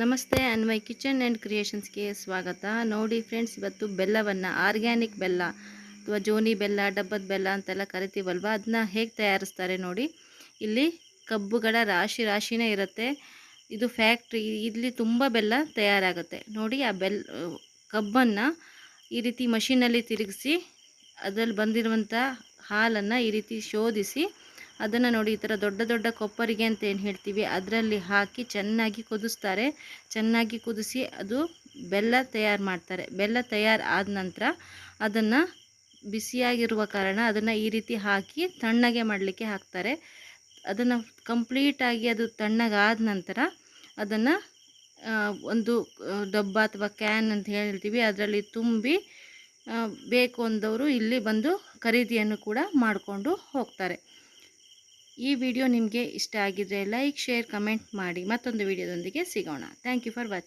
ನಮಸ್ತೆ, Anvay kitchen and ಕ್ರಿಯೇಷನ್ಸ್ಗೆ ಸ್ವಾಗತ. ನೋಡಿ ಫ್ರೆಂಡ್ಸ್, ಇವತ್ತು ಬೆಲ್ಲವನ್ನು, ಆರ್ಗ್ಯಾನಿಕ್ ಬೆಲ್ಲ, ಅಥವಾ ಜೋನಿ ಬೆಲ್ಲ, ಡಬ್ಬದ ಬೆಲ್ಲ ಅಂತೆಲ್ಲ ಕರಿತೀವಲ್ವ? ಅದನ್ನ ಹೇಗೆ ತಯಾರಿಸ್ತಾರೆ ನೋಡಿ. ಇಲ್ಲಿ ಕಬ್ಬುಗಳ ರಾಶಿ ರಾಶಿನೇ ಇರುತ್ತೆ. ಇದು ಫ್ಯಾಕ್ಟ್ರಿ, ಇಲ್ಲಿ ತುಂಬ ಬೆಲ್ಲ ತಯಾರಾಗುತ್ತೆ. ನೋಡಿ, ಆ ಬೆಲ್, ಕಬ್ಬನ್ನು ಈ ರೀತಿ ಮಷಿನಲ್ಲಿ ತಿರುಗಿಸಿ, ಅದರಲ್ಲಿ ಬಂದಿರುವಂಥ ಹಾಲನ್ನು ಈ ರೀತಿ ಶೋಧಿಸಿ ಅದನ್ನು ನೋಡಿ ಈ ಥರ ದೊಡ್ಡ ದೊಡ್ಡ ಕೊಪ್ಪರಿಗೆ ಅಂತ ಏನು ಹೇಳ್ತೀವಿ, ಅದರಲ್ಲಿ ಹಾಕಿ ಚೆನ್ನಾಗಿ ಕುದಿಸ್ತಾರೆ. ಚೆನ್ನಾಗಿ ಕುದಿಸಿ ಅದು ಬೆಲ್ಲ ತಯಾರು ಮಾಡ್ತಾರೆ. ಬೆಲ್ಲ ತಯಾರು ಆದ ನಂತರ ಅದನ್ನು ಬಿಸಿಯಾಗಿರುವ ಕಾರಣ ಅದನ್ನು ಈ ರೀತಿ ಹಾಕಿ ತಣ್ಣಗೆ ಮಾಡಲಿಕ್ಕೆ ಹಾಕ್ತಾರೆ. ಅದನ್ನು ಕಂಪ್ಲೀಟಾಗಿ ಅದು ತಣ್ಣಗಾದ ನಂತರ ಅದನ್ನು ಒಂದು ಡಬ್ಬ ಅಥವಾ ಕ್ಯಾನ್ ಅಂತ ಹೇಳ್ತೀವಿ, ಅದರಲ್ಲಿ ತುಂಬಿ ಬೇಕು ಅಂದವರು ಇಲ್ಲಿ ಬಂದು ಖರೀದಿಯನ್ನು ಕೂಡ ಮಾಡಿಕೊಂಡು ಹೋಗ್ತಾರೆ. ಈ ವಿಡಿಯೋ ನಿಮಗೆ ಇಷ್ಟ ಆಗಿದ್ರೆ ಲೈಕ್, ಶೇರ್, ಕಮೆಂಟ್ ಮಾಡಿ. ಮತ್ತೊಂದು ವಿಡಿಯೋದೊಂದಿಗೆ ಸಿಗೋಣ. Thank you for watching